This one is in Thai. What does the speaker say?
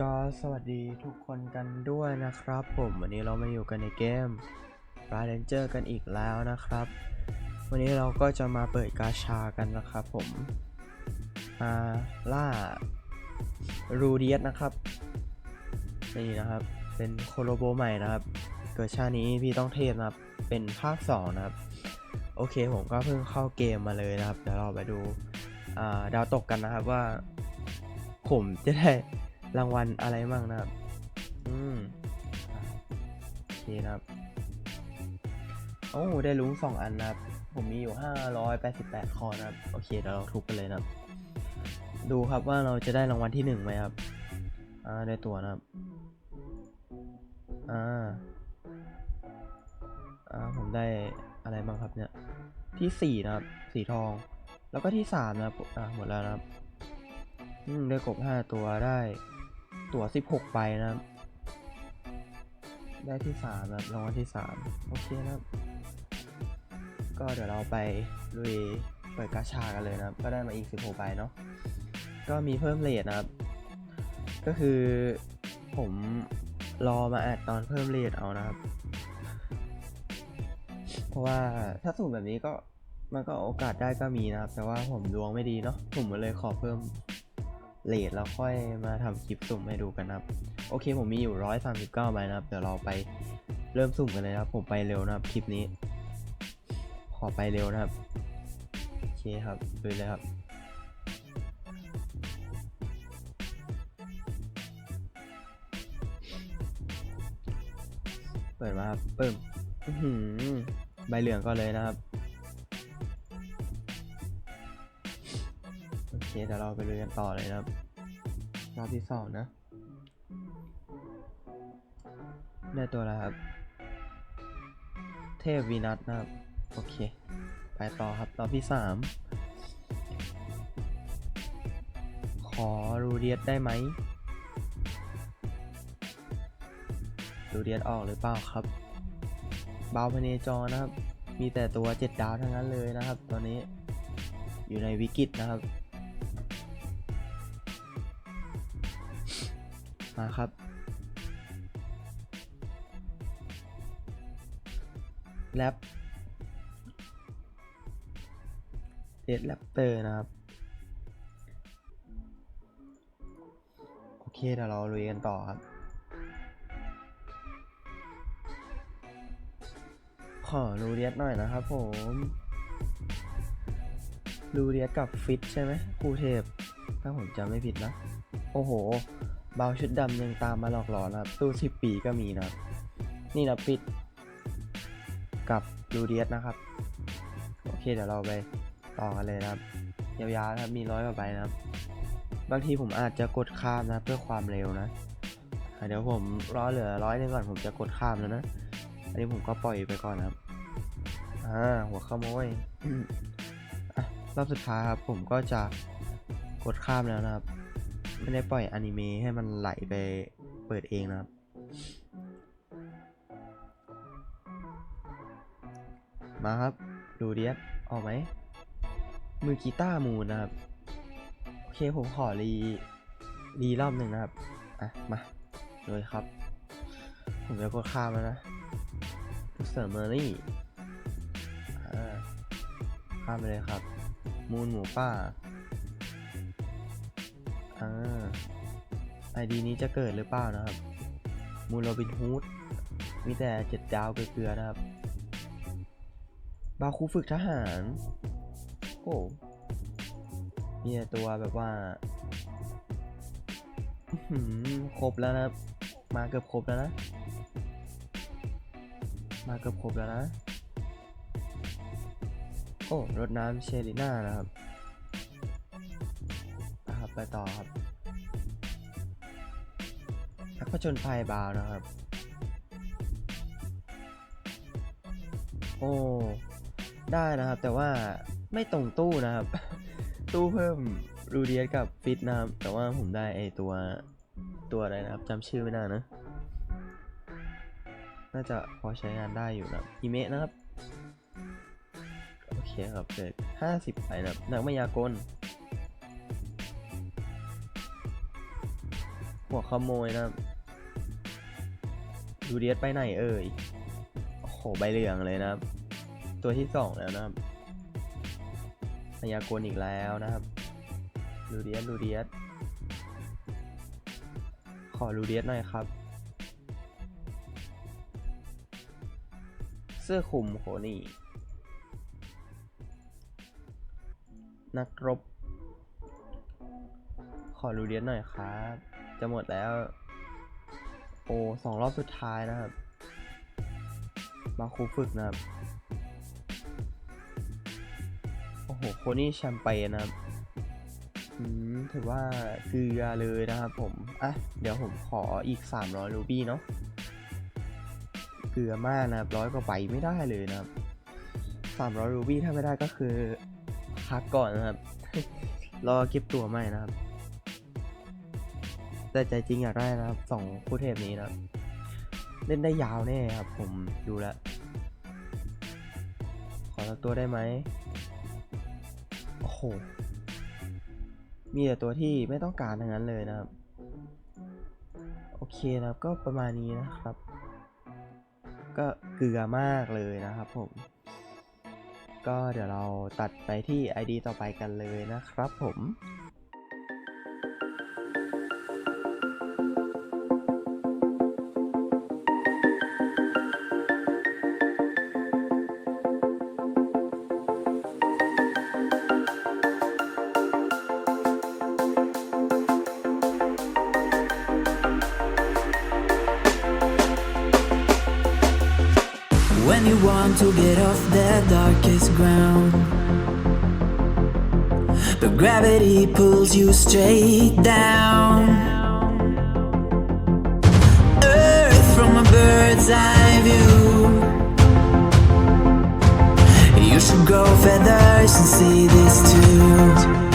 ก็สวัสดีทุกคนกันด้วยนะครับผม วันนี้เรามาอยู่กันในเกม r a d a n g e r กันอีกแล้วนะครับ วันนี้เราก็จะมาเปิดกาชากันนะครับผมมาล่ารูเดียสนะครับ นี่นะครับ เป็นโคโลโบใหม่นะครับ เกิดชานี้พี่ต้องเทพนะครับ เป็นภาค 2 นะครับ โอเคผมก็เพิ่งเข้าเกมมาเลยนะครับ เดี๋ยวเราไปดูาดาวตกกันนะครับว่าผมจะได้ รางวัลอะไรบ้างนะครับ อืมอะโอเคนะครับ โอ้ ได้ลุ้งสองอันนะครับ ผมมีอยู่588คอนะครับ โอเคเดี๋ยวเราทุบกันเลยนะครับ ดูครับว่าเราจะได้รางวัลที่หนึ่งไหมครับ อ่า ได้ตัวนะครับ อ่า อ่า ผมได้อะไรบ้างครับเนี่ย ที่สี่นะครับ สีทอง แล้วก็ที่สามนะครับ อ่า หมดแล้วนะครับ อืม ได้กบห้าตัวได้ ตั๋วสิบหกใบนะครับ ได้ที่สามนะครับรางวัลที่สามโอเคนะครับ ก็เดี๋ยวเราไปลุยเปิดกาชากันเลยนะครับ ก็ได้มาอีก 16 ใบเนาะ ก็มีเพิ่มเลทนะครับ ก็คือผมรอมาแอดตอนเพิ่มเลทเอานะครับ เพราะว่าถ้าสุ่มแบบนี้ก็มันก็โอกาสได้ก็มีนะครับ แต่ว่าผมดวงไม่ดีเนาะผมเลยขอเพิ่ม เลทแล้วค่อยมาทำคลิปสุ่มให้ดูกันนะครับ โอเคผมมีอยู่ 139ใบนะครับ เดี๋ยวเราไปเริ่มสุ่มกันเลยนะครับ ผมไปเร็วนะครับคลิปนี้ ขอไปเร็วนะครับ โอเคครับดูเลยครับเปิดมาครับเปิ่มอื้อหือใบเหลืองก็เลยนะครับ เคเดี๋ยวเราไปลุยกันต่อเลยนะครับรอบที่สองนะได้ตัวแล้วครับ เทพวีนัสนะครับ โอเค ไปต่อครับ รอบที่สามขอรูเดียสได้ไหมรูเดียสออกหรือเปล่าครับเบาพเนจรนะครับ มีแต่ตัวเจ็ดดาวทั้งนั้นเลยนะครับ ตอนนี้อยู่ในวิกฤตนะครับ มาครับ แรปเดดแรปเตอร์นะครับ โอเคเดี๋ยวเราลุยกันต่อครับ ขอรูเรียสหน่อยนะครับผมรูเรียสกับฟิตใช่ไหมกูเทพ ถ้าผมจำไม่ผิดนะ โอ้โห บาชุดดำยังตามมาหลอกหลอนนะครับตู้สิบปีก็มีนะนี่นะฟิตกับรูเรียสนะครับ โอเคเดี๋ยวเราไปต่อกันเลยนะครับยาวๆนะครับมีร้อยกว่าใบนะครับ บางทีผมอาจจะกดข้ามนะเพื่อความเร็วนะเดี๋ยวผมรอเหลือร้อยนึงก่อนผมจะกดข้ามแล้วนะอันนี้ผมก็ปล่อยไปก่อนนะครับอ่าหัวขโมยอะรอบสุดท้ายครับผมก็จะกดข้ามแล้วนะครับ ไม่ได้ปล่อยอนิเมะให้มันไหลไปเปิดเองนะครับ มาครับ ดูเดียสออกไหม มือกีตาร์มูนะครับ โอเคผมขอรี รีรอบหนึ่งนะครับ อะ มาเลยครับ ผมจะกดข้ามแล้วนะเสริมเมอรี่ข้ามไปเลยครับ มูนหมูป่า อ่าไอดีนี้จะเกิดหรือเปล่านะครับ มูโรบินฮูด มีแต่เจ็ดดาวเกลือๆนะครับ บาคูฝึกทหาร โอ้มีแต่ตัวแบบว่าครบแล้วนะครับ มาเกือบครบแล้วนะ มาเกือบครบแล้วนะ โอ้ รถน้ำเชลิน่านะครับ ไปต่อครับนักผจญภัยบาวนะครับ โอ้ ได้นะครับ แต่ว่าไม่ตรงตู้นะครับ ตู้เพิ่มรูเดียสกับฟิตนะครับ แต่ว่าผมได้ไอตัวตัวอะไรนะครับจำชื่อไม่ได้นะ น่าจะพอใช้งานได้อยู่นะครับฮิเมะนะครับ โอเคครับเกิดห้าสิบไปนะครับนักมายากล หัวขโมยนะครับดูเดียสไปไหนเอ่ย โอ้โห ใบเหลืองเลยนะครับ ตัวที่สองแล้วนะครับพยากรณ์อีกแล้วนะครับลูเดียสลูเดียสขอลูเดียสหน่อยครับ เสื้อคลุมโหนี่ นักรบ ขอรูเดียนหน่อยครับ จะหมดแล้ว โอ้สองรอบสุดท้ายนะครับ มาครูฝึกนะครับ โอ้โห โคนี่แชมเปญนะครับถือว่าเกลือเลยนะครับผม อะ เดี๋ยวผมขออีก 300รูบี้เนาะ เกลือมากนะครับร้อยกว่าใบไม่ได้เลยนะครับ 300รูบี้ถ้าไม่ได้ก็คือพักก่อนนะครับ รอเก็บตัวใหม่นะครับ แต่ใจจริงอยากได้นะครับสองคู่เทพนี้นะเล่นได้ยาวแน่ครับ ผมดูแลขอสักตัวได้ไหมโอ้โห มีแต่ตัวที่ไม่ต้องการทั้งนั้นเลยนะครับ โอเคนะครับก็ประมาณนี้นะครับ ก็เกลือมากเลยนะครับผม ก็เดี๋ยวเราตัดไปที่ ID ต่อไปกันเลยนะครับผม want to get off the darkest ground, but gravity pulls you straight down. Earth from a bird's eye view. You should grow feathers and see this too.